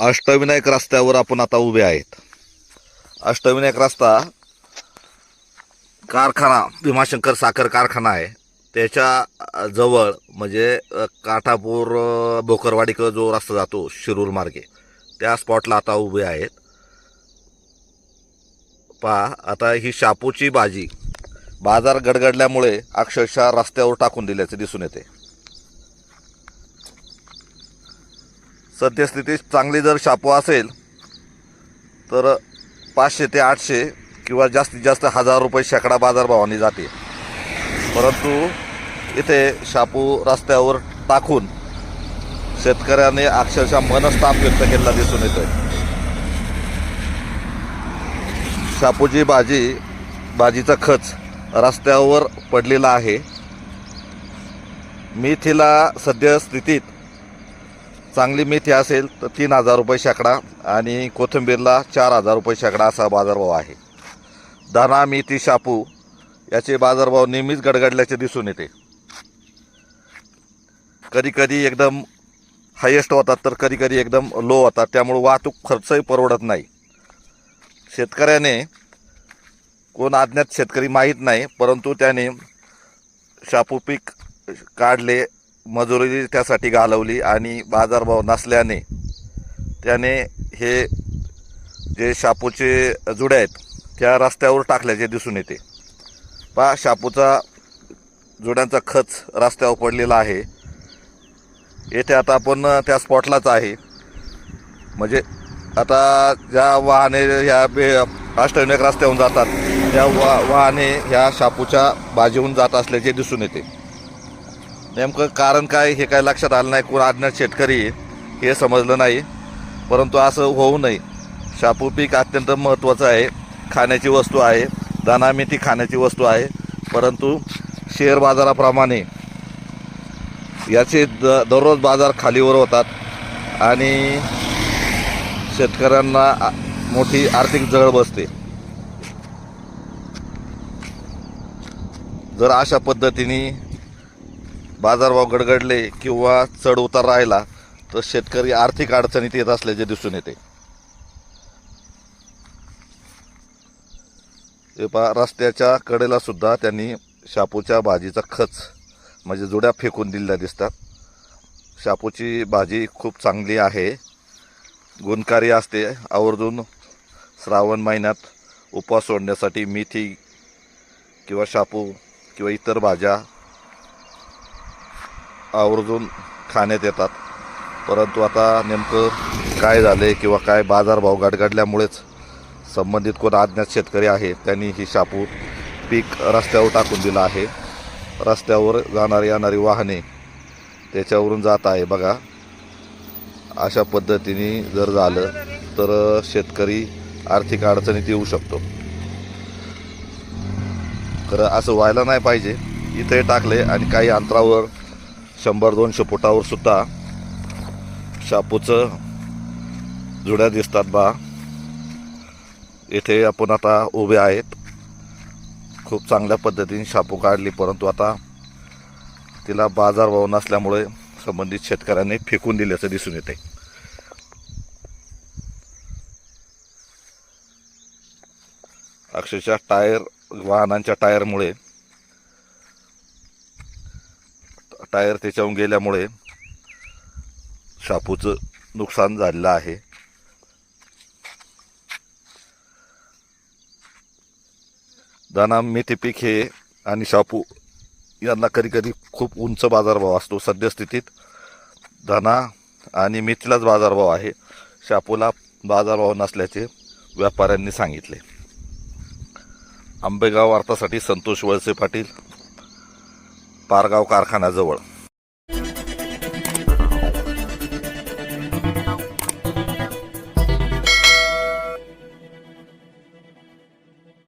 अष्टविनायक रस्त्यावर आपण आता उभे आहेत. अष्टविनायक रस्ता कारखाना भीमाशंकर साखर कारखाना आहे. त्याच्याजवळ म्हणजे काठापूर अ, भोकरवाडीकडं जो रस्ता जातो शिरूर मार्गे त्या स्पॉटला आता उभे आहेत. पहा आता ही शापूची भाजी बाजार गडगडल्यामुळे अक्षरशः रस्त्यावर टाकून दिल्याचे दिसून येते. सद्यस्थितीत चांगली जर शापू असेल तर पाचशे ते आठशे किंवा जास्तीत जास्त हजार रुपये शेकडा बाजारभावाने जाते. परंतु इथे शापू रस्त्यावर टाकून शेतकऱ्याने अक्षरशः मनस्ताप व्यक्त केलेला दिसून येतोय. शापूची भाजी भाजीचा खच रस्त्यावर पडलेला आहे. मी तिला सद्यस्थितीत चांगली मेथी असेल तर तीन हजार रुपये शेकडा आणि कोथिंबीरला चार हजार रुपये शेकडा असा बाजारभाव आहे. धना मेथी शापू याचे बाजारभाव नेहमीच गडगडल्याचे दिसून येते. कधी कधी एकदम हायेस्ट होतात तर कधी कधी एकदम लो होतात. त्यामुळे वाहतूक खर्चही परवडत नाही. शेतकऱ्याने कोण अज्ञात शेतकरी माहीत नाही परंतु त्याने शापू पीक काढले मजुरी त्यासाठी घालवली आणि बाजारभाव नसल्याने त्याने हे जे शापूचे जुड्या आहेत त्या रस्त्यावर टाकल्याचे दिसून येते. पहा शापूचा जुड्यांचा खच रस्त्यावर पडलेला आहे. येथे आता आपण त्या स्पॉटलाच आहे. म्हणजे आता ज्या वाहने ह्या बे अष्टविनायक रस्त्याहून जातात त्या वा वाहने ह्या शापूच्या बाजीहून जात असल्याचे दिसून येते. नेमकं कारण काय हे काय लक्षात आलं नाही कोण अज्ञात शेतकरी हे समजलं नाही. परंतु असं होऊ नये. शापू पीक अत्यंत महत्त्वाचं आहे. खाण्याची वस्तू आहे. दाना मेथी खाण्याची वस्तू आहे. परंतु शेअर बाजाराप्रमाणे याचे द दररोज बाजार खालीवर होतात आणि शेतकऱ्यांना मोठी आर्थिक जळ बसते. जर अशा पद्धतीने बाजारभाव गडगडले किंवा चढ उतार राहिला तर शेतकरी आर्थिक अडचणीत येत असल्याचे दिसून येते. पहा रस्त्याच्या कडेला सुद्धा त्यांनी शापूच्या भाजीचा खच म्हणजे जुड्या फेकून दिलेल्या दिसतात. शापूची भाजी खूप चांगली आहे गुणकारी असते. आवर्जून श्रावण महिन्यात उपवास सोडण्यासाठी मेथी किंवा शापू किंवा इतर भाज्या आवर्जून खाण्यात येतात. परंतु आता नेमकं काय झाले किंवा काय बाजारभाव गडगडल्यामुळेच संबंधित कोण अज्ञात शेतकरी आहे त्यांनी ही शापू पीक रस्त्यावर टाकून दिलं आहे. रस्त्यावर जाणारी येणारी वाहने त्याच्यावरून जात आहे बघा. अशा पद्धतीने जर झालं तर शेतकरी आर्थिक अडचणीत येऊ शकतो. खरं असं व्हायला नाही पाहिजे. इथे टाकले आणि काही अंतरावर शंभर दोनशे फुटावर सुद्धा शापूचं जुड्या दिसतात बा. इथे आपण आता उभे आहेत. खूप चांगल्या पद्धतीने शापू काढली परंतु आता तिला बाजारभाव नसल्यामुळे संबंधित शेतकऱ्यांनी फेकून दिल्याचं दिसून येते अक्षरशः टायर वाहनांच्या टायरमुळे टायर त्याच्याहून गेल्यामुळे शापूचं नुकसान झालेलं आहे. दाना मेथी पीक हे आणि शापू यांना कधी कधी खूप उंच बाजारभाव असतो. सद्यस्थितीत धना आणि मेथीलाच बाजारभाव आहे. शापूला बाजारभाव नसल्याचे व्यापाऱ्यांनी सांगितले. आंबेगाव वार्तासाठी संतोष वळसे पाटील. पारगाव कारखान्याजवळ